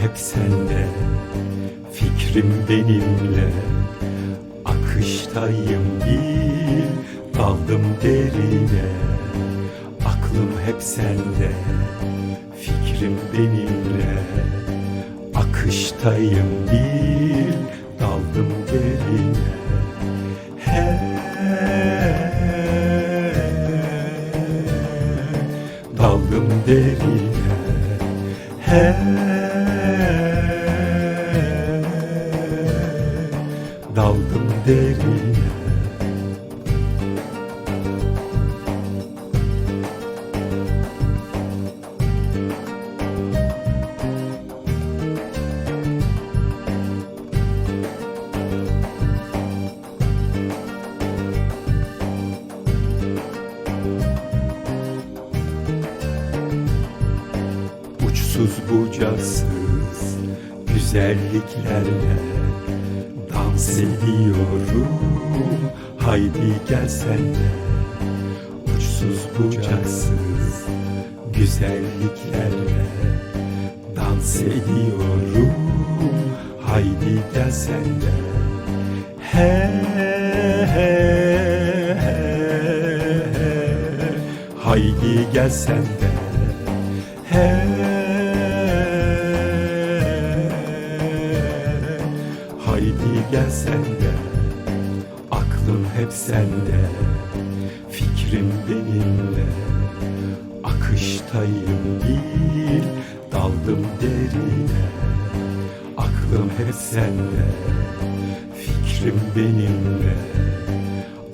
hep sende Fikrim benimle. Akıştayım bil Daldım derine. Aklım hep sende Fikrim benimle. Akıştayım bil Daldım derine. He Daldım derine. He derine Uçsuz bucasız güzelliklerle dans ediyorum Haydi gel sen de. Uçsuz bucasız güzelliklerle dans ediyorum. Haydi gel sen de. He he he he. Haydi gel sen de. He gel sen de. Aklım hep sende Fikrim benimle. Akıştayım bil Daldım derine. Aklım hep sende Fikrim benimle.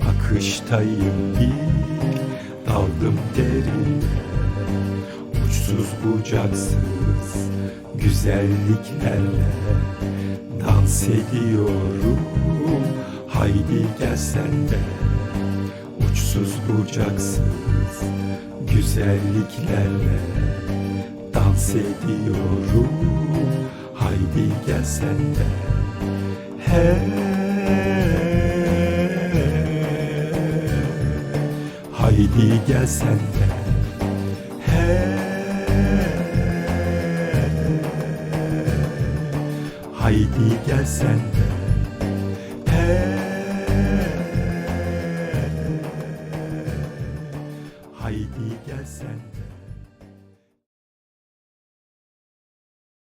Akıştayım bil Daldım derine. Uçsuz bucaksız güzelliklerle dans ediyorum Haydi gel sen de uçsuz bucaksız güzelliklerle dans ediyorum. Haydi gel sen de He Haydi gel sen de Haydi gel sen de. Haydi gel sen de